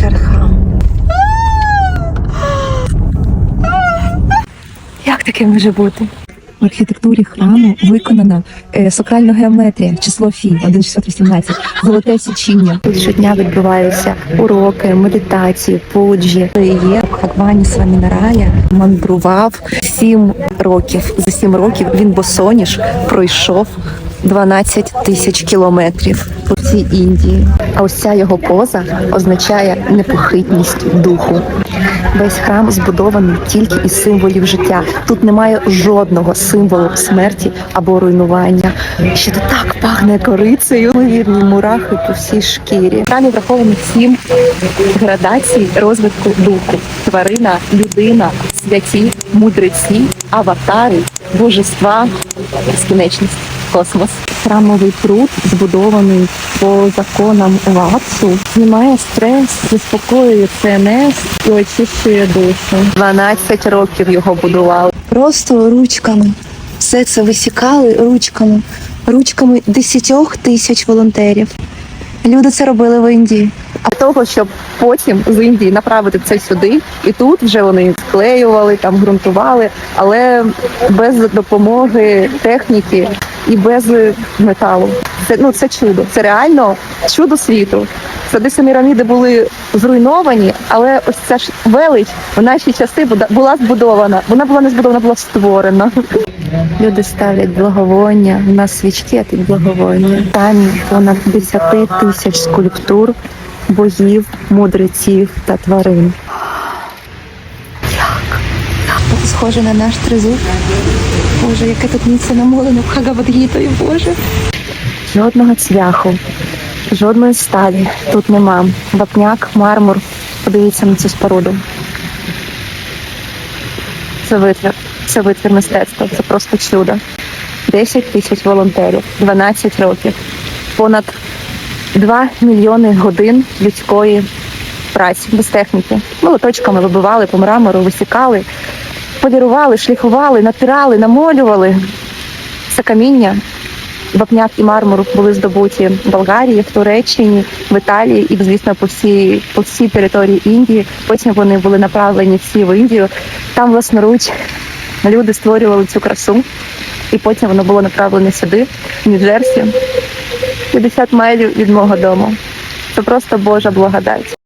Шерхам. Як таке може бути? В архітектурі храму виконана е, сакральна геометрія, число Фі 1618, золоте січіння. Тут щодня відбуваються уроки, медитації, пуджі. Є Хаквані Свамінарая мандрував сім років. За сім років він босоніж пройшов 12 тисяч кілометрів по всій Індії. А ось його поза означає непохитність духу. Весь храм збудований тільки із символів життя. Тут немає жодного символу смерті або руйнування. Ще тут так пахне корицею, вірні мурахи по всій шкірі. В храмі сім градацій розвитку духу: тварина, людина, святі, мудреці, аватари, божества, безкінечність, космос. Храмовий пруд збудований по законам Ватсу, знімає стрес, заспокоює ЦНС і очищує душу. 12 років його будували. Просто ручками. Все це висікали ручками, ручками десятьох тисяч волонтерів. Люди це робили в Індії. А того, щоб потім з Індії направити це сюди, і тут вже вони склеювали, там ґрунтували, але без допомоги техніки і без металу. Це ну це чудо. Це реально чудо світу. Сади саміраміди були зруйновані, але ось ця ж велич в наші часи була збудована. Вона була не збудована, була створена. Люди ставлять благовоння, у нас свічки, а тут благовоння. Там понад 10 тисяч скульптур богів, мудреців та тварин. Схоже на наш тризуб. Боже, яке тут місце намолено Бхагавадгітою, Боже. Жодного цвяху, жодної сталі тут нема. Вапняк, мармур. Подивіться на цю споруду. Це витвір. Це витвір мистецтва. Це просто чудо. 10 тисяч волонтерів, 12 років, понад 2 мільйони годин людської праці без техніки. Молоточками вибивали по мрамору, висікали, полірували, шліфували, натирали, намолювали. Це каміння. Вапняк і мармур були здобуті в Болгарії, в Туреччині, в Італії і, звісно, по всій, по всій території Індії. Потім вони були направлені всі в Індію. Там власноруч люди створювали цю красу, і потім воно було направлене сюди, в Нью-Джерсі, 50 майлів від мого дому. Це просто Божа благодать.